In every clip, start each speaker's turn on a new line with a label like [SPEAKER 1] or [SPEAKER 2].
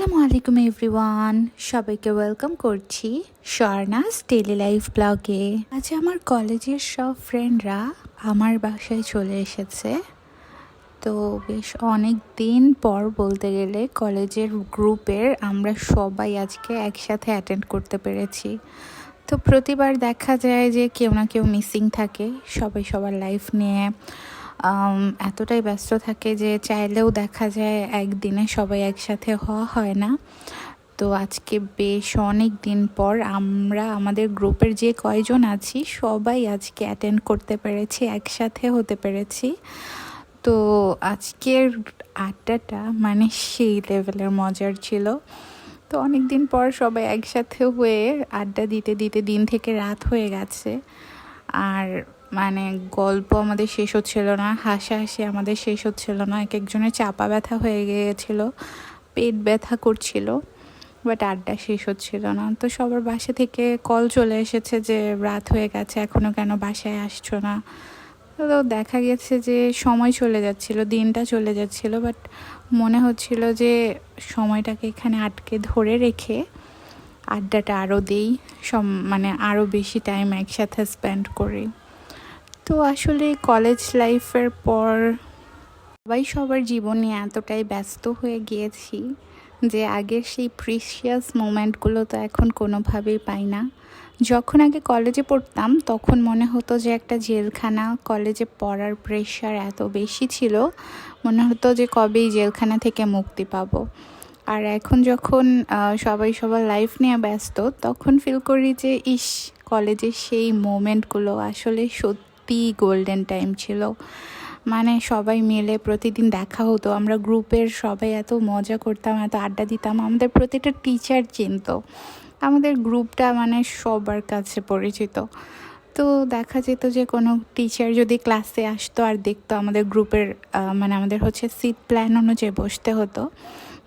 [SPEAKER 1] আসসালামু আলাইকুম এভরিওয়ান। সবাইকে ওয়েলকাম করছি স্বর্ণাস ডেলি লাইফ ব্লগে। আজ আমার কলেজের সব ফ্রেন্ডরা আমার বাসায় চলে এসেছে। তো বেশ অনেক দিন পর বলতে গেলে কলেজের গ্রুপের আমরা সবাই আজকে একসাথে অ্যাটেন্ড করতে পেরেছি। তো প্রতিবার দেখা যায় যে কেউ না কেউ মিসিং থাকে। সবাই সবার লাইফ নিয়ে এতটাই ব্যস্ত থাকে যে চাইলেও দেখা যায় একদিনে সবাই একসাথে হওয়া হয় না। তো আজকে বেশ অনেক দিন পর আমরা, আমাদের গ্রুপের যে কয়জন আছি, সবাই আজকে অ্যাটেন্ড করতে পেরেছি, একসাথে হতে পেরেছি। তো আজকের আড্ডাটা মানে সেই লেভেলের মজার ছিল। তো অনেক দিন পর সবাই একসাথে হয়ে আড্ডা দিতে দিতে দিন থেকে রাত হয়ে গেছে। আর মানে গল্প আমাদের শেষ হচ্ছিল না, হাসাহাসি আমাদের শেষ হচ্ছিল না এক একজনের চাপা ব্যথা হয়ে গিয়েছিল, পেট ব্যথা করছিল বাট আড্ডা শেষ হচ্ছিল না। তো সবার বাসা থেকে কল চলে এসেছে যে রাত হয়ে গেছে এখনও কেন বাসায় আসছো না? তো দেখা গেছে যে সময় চলে যাচ্ছিল, দিনটা চলে যাচ্ছিল বাট মনে হচ্ছিল যে সময়টাকে এখানে আটকে ধরে রেখে আড্ডাটা আরও দেই সব মানে আরও বেশি টাইম একসাথে স্পেন্ড করি। তো আসলে কলেজ লাইফের পর সবাই সবার জীবনে এতটাই ব্যস্ত হয়ে গিয়েছি যে আগের সেই প্রিসিয়াস মোমেন্টগুলো তো এখন কোনোভাবেই পাই না। যখন আগে কলেজে পড়তাম, তখন মনে হতো যে একটা জেলখানা কলেজে পড়ার প্রেশার এত বেশি ছিল, মনে হতো যে কবেই জেলখানা থেকে মুক্তি পাবো। আর এখন যখন সবাই সবার লাইফ নিয়ে ব্যস্ত, তখন ফিল করি যে, ইস কলেজের সেই মোমেন্টগুলো আসলে সত্যি গোল্ডেন টাইম ছিল। মানে সবাই মিলে প্রতিদিন দেখা হতো। আমরা গ্রুপের সবাই এত মজা করতাম, এত আড্ডা দিতাম। আমাদের প্রতিটা টিচার চিনত। আমাদের গ্রুপটা মানে সবার কাছে পরিচিত। তো দেখা যেত যে কোনো টিচার যদি ক্লাসে আসতো আর দেখতো আমাদের গ্রুপের মানে আমাদের হচ্ছে সিট প্ল্যান অনুযায়ী বসতে হতো।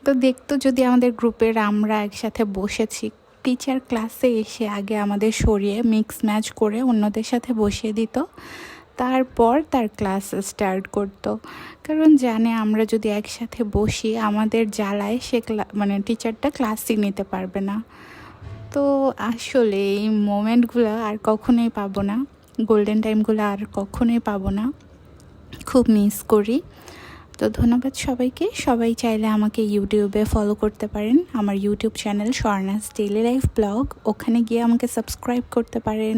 [SPEAKER 1] তো দেখতো যদি আমাদের গ্রুপের আমরা একসাথে বসেছি টিচার ক্লাসে এসে আগে আমাদের সরিয়ে মিক্স ম্যাচ করে অন্যদের সাথে বসিয়ে দিত। তারপর তার ক্লাস স্টার্ট করতো। কারণ জানে আমরা যদি একসাথে বসি, আমাদের জ্বালায় সে মানে টিচারটা ক্লাসই নিতে পারবে না। তো আসলে এই মোমেন্টগুলো আর কখনোই পাবো না। গোল্ডেন টাইমগুলো আর কখনোই পাবো না। খুব মিস করি। তো ধন্যবাদ সবাইকে। সবাই চাইলে আমাকে ইউটিউবে ফলো করতে পারেন। আমার YouTube channel Swarna's daily life vlog ওখানে গিয়ে আমাকে সাবস্ক্রাইব করতে পারেন।